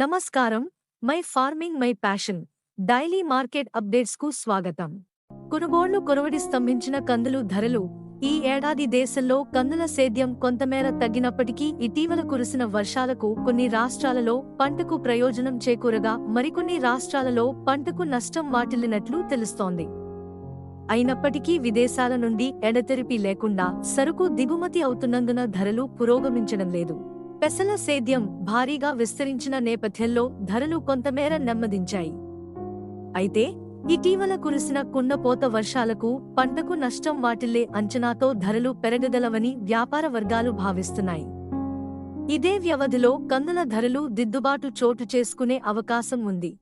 నమస్కారం. My farming my passion. Daily market అప్డేట్స్కు స్వాగతం. కొనుగోళ్ళు కొరవడి స్తంభించిన కందులు ధరలు. ఈ ఏడాది దేశంలో కందుల సేద్యం కొంతమేర తగ్గినప్పటికీ ఇటీవల కురిసిన వర్షాలకు కొన్ని రాష్ట్రాలలో పంటకు ప్రయోజనం చేకూరగా మరికొన్ని రాష్ట్రాలలో పంటకు నష్టం వాటిల్లినట్లు తెలుస్తోంది. అయినప్పటికీ విదేశాల నుండి ఎడతెరిపి లేకుండా సరుకు దిగుమతి అవుతున్నందున ధరలు పురోగమించడం లేదు. పెసల సేద్యం భారీగా విస్తరించిన నేపథ్యంలో ధరలు కొంతమేర నెమ్మదించాయి. అయితే ఇటీవల కురిసిన కుండపోత వర్షాలకు పంటకు నష్టం వాటిల్లే అంచనాతో ధరలు పెరగదలవని వ్యాపార వర్గాలు భావిస్తున్నాయి. ఇదే వ్యవధిలో కందుల ధరలు దిద్దుబాటు చోటు చేసుకునే అవకాశం ఉంది.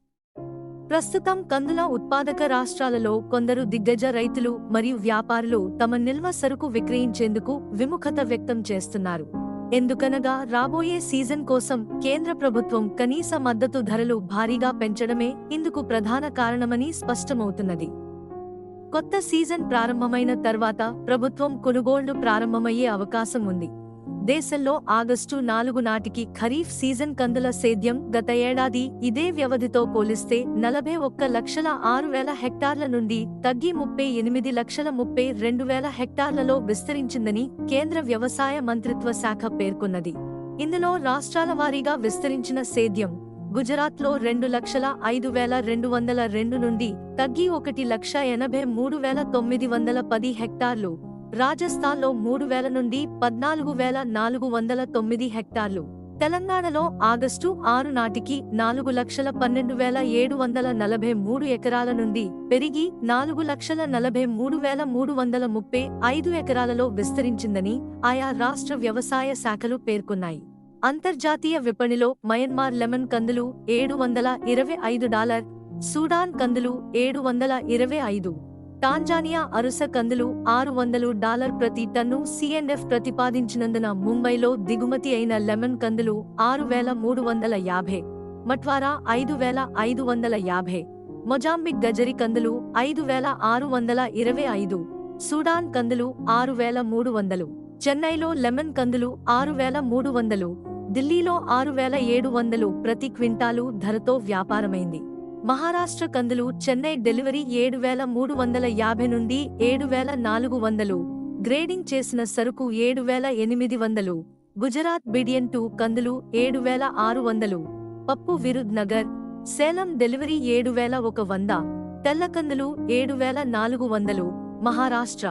ప్రస్తుతం కందుల ఉత్పాదక రాష్ట్రాలలో కొందరు దిగ్గజ రైతులు మరియు వ్యాపారులు తమ నిల్వ సరుకు విక్రయించేందుకు విముఖత వ్యక్తం చేస్తున్నారు. ఎందుకనగా రాబోయే సీజన్ కోసం కేంద్ర ప్రభుత్వం కనీస మద్దతు ధరలు భారీగా పెంచడమే ఇందుకు ప్రధాన కారణమని స్పష్టమవుతున్నది. కొత్త సీజన్ ప్రారంభమైన తర్వాత ప్రభుత్వం కొనుగోళ్ళు ప్రారంభమయ్యే అవకాశం ఉంది. దేశంలో ఆగస్టు నాలుగు నాటికి ఖరీఫ్ సీజన్ కందుల సేద్యం గత ఏడాది ఇదే వ్యవధితో పోలిస్తే నలభై ఒక్క లక్షల ఆరు వేల హెక్టార్ల నుండి తగ్గి ముప్పై ఎనిమిది లక్షల ముప్పై రెండు వేల హెక్టార్లలో విస్తరించిందని కేంద్ర వ్యవసాయ మంత్రిత్వ శాఖ పేర్కొన్నది. ఇందులో రాష్ట్రాల వారీగా విస్తరించిన సేద్యం గుజరాత్లో రెండు లక్షల ఐదు వేల రెండు వందల రెండు నుండి తగ్గి ఒకటి లక్ష ఎనభై మూడు వేల తొమ్మిది వందల పది హెక్టార్లు రాజస్థాన్లో మూడు వేల నుండి పద్నాలుగు వేల నాలుగు వందల తొమ్మిది హెక్టార్లు. తెలంగాణలో ఆగస్టు ఆరు నాటికి నాలుగు లక్షల పన్నెండు వేల ఏడు వందల నలభై మూడు ఎకరాల నుండి పెరిగి నాలుగు లక్షల నలభై మూడు వేల మూడు వందల ముప్పై ఐదు ఎకరాలలో విస్తరించిందని ఆయా రాష్ట్ర వ్యవసాయ శాఖలు పేర్కొన్నాయి. అంతర్జాతీయ విపణిలో మయన్మార్ లెమన్ కందులు ఏడు వందల ఇరవై ఐదు డాలర్ సూడాన్ కందులు ఏడు వందల ఇరవై ఐదు. టాంజానియా అరుస కందులు ఆరు వందలు డాలర్ ప్రతి టన్ను సిఎన్ఎఫ్ ప్రతిపాదించినందున ముంబైలో దిగుమతి అయిన లెమన్ కందులు ఆరు వేల మూడు వందల యాభై మట్వారా ఐదు వేల ఐదు వందల యాభై మొజాంబిక్ గజరి కందులు ఐదు వేల ఆరు వందల ఇరవై ఐదు సూడాన్ కందులు ఆరు వేల మూడు వందలు చెన్నైలో లెమన్ కందులు ఆరు వేల మూడు వందలు ఢిల్లీలో ఆరు వేల ఏడు వందలు ప్రతి క్వింటాలు ధరతో వ్యాపారమైంది. మహారాష్ట్ర కందులు చెన్నై డెలివరీ ఏడు వేల మూడు వందల యాభై నుండి ఏడు వేల నాలుగు వందలు. గ్రేడింగ్ చేసిన సరుకు ఏడు వేల ఎనిమిది వందలు. గుజరాత్ బిడియన్ టూ కందులు ఏడు వేల ఆరు వందలు. పప్పు విరుద్ నగర్. సేలం డెలివరీ ఏడు వేల ఒక వంద. తెల్ల కందులు ఏడు వేల నాలుగు వందలు. మహారాష్ట్ర.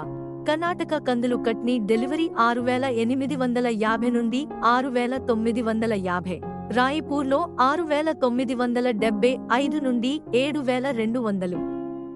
కర్ణాటక కందులు కట్నీ డెలివరీ ఆరు వేల ఎనిమిది వందల యాభై నుండి ఆరు వేల తొమ్మిది వందల యాభై. రాయిపూర్లో ఆరు వేల తొమ్మిది వందల డెబ్బై ఐదు నుండి ఏడు వేల రెండు వందలు.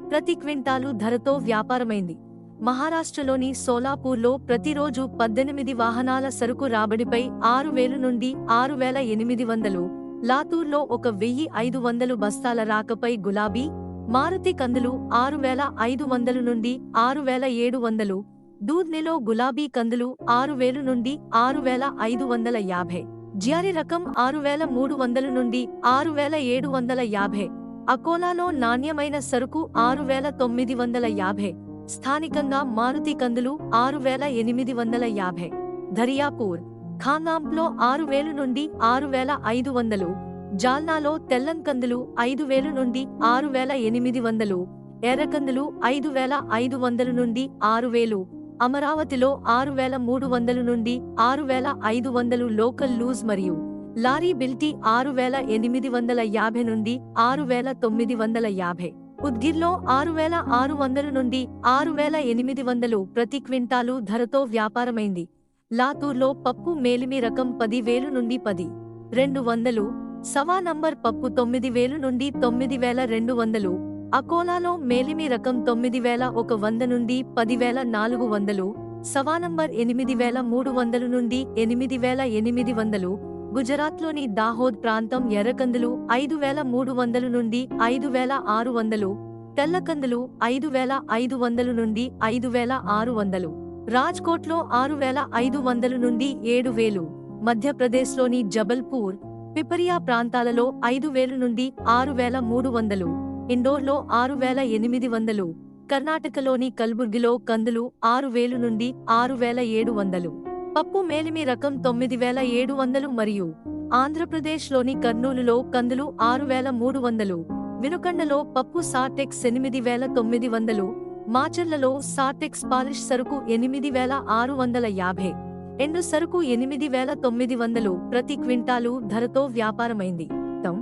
ప్రతి క్వింటాలు ధరతో వ్యాపారమైంది. మహారాష్ట్రలోని సోలాపూర్లో ప్రతిరోజు పద్దెనిమిది వాహనాల సరుకు రాబడిపై ఆరు వేలు నుండి ఆరు వేల ఎనిమిది వందలు. లాతూర్లో ఒక వెయ్యి ఐదు వందలు బస్తాల రాకపై గులాబీ మారుతి కందులు ఆరు వేల ఐదు వందలు నుండి ఆరు వేల ఏడు వందలు. దూద్నెలో గులాబీ కందులు ఆరు వేలు నుండి ఆరు వేల ఐదు వందల యాభై. జియారి రకం ఆరు వేల మూడు వందల నుండి ఆరు వేల ఏడు వందల యాభై. అకోలాలో నాణ్యమైన సరుకు ఆరు వేల తొమ్మిది వందల యాభై. స్థానికంగా మారుతి కందులు ఆరు వేల ఎనిమిది వందల యాభై. ధరియాపూర్ ఖానాంప్లో ఆరు వేలు నుండి ఆరు వేల ఐదు వందలు. జాల్నాలో తెల్లం కందులు ఐదు వేలు నుండి ఆరు వేల ఎనిమిది వందలు. ఎర్రకందులు ఐదు వేల ఐదు వందలు నుండి ఆరు వేలు. అమరావతిలో ఆరు వేల మూడు వందలు నుండి ఆరు వేల ఐదు వందలు లోకల్ లూజ్ మరియు లారీ బిల్టీ ఆరు వేల ఎనిమిది వందల యాభై నుండి ఆరు వేల తొమ్మిది వందల యాభై. ఉద్గిర్లో ఆరు వేల ఆరు వందల నుండి ఆరు వేల ఎనిమిది వందలు ప్రతి క్వింటాలు ధరతో వ్యాపారమైంది. లాతూర్లో పప్పు మేలిమి రకం పది వేలు నుండి పది రెండు వందలు. సవా నంబర్ పప్పు తొమ్మిది వేలు నుండి తొమ్మిది వేల రెండు వందలు. అకోలాలో మేలిమి రకం తొమ్మిది వేల ఒక వంద నుండి పదివేల నాలుగు వందలు సవా నంబర్ ఎనిమిది వేల మూడు వందలు నుండి ఎనిమిది వేల ఎనిమిది వందలు గుజరాత్లోని దాహోద్ ప్రాంతం ఎర్రకందులు ఐదు వేల మూడు వందలు నుండి ఐదు వేల ఆరు వందలు తెల్లకందులు ఐదు వేల ఐదు వందలు నుండి ఐదు వేల ఆరు వందలు రాజ్కోట్లో ఆరు వేల ఐదు వందలు నుండి ఏడు వేలు మధ్యప్రదేశ్లోని జబల్పూర్ పిపరియా ప్రాంతాలలో ఐదు వేలు నుండి ఆరు వేల మూడు వందలు ఇండోర్లో ఆరు వేల ఎనిమిది వందలు కర్ణాటకలోని కల్బుర్గిలో కందులు ఆరు వేలు నుండి ఆరు వేల ఏడు వందలు పప్పు మేలిమి రకం తొమ్మిది వేల ఏడు వందలు మరియు ఆంధ్రప్రదేశ్లోని కర్నూలులో కందులు ఆరు వేల మూడు వందలు వినుకండలో పప్పు సాటెక్స్ ఎనిమిది వేల తొమ్మిది వందలు మాచర్లలో సాటెక్స్ పాలిష్ సరుకు ఎనిమిది వేల ఆరు వందల యాభై ఎండు సరుకు ఎనిమిది వేల తొమ్మిది వందలు ప్రతి క్వింటాలు ధరతో వ్యాపారమైంది. తమ్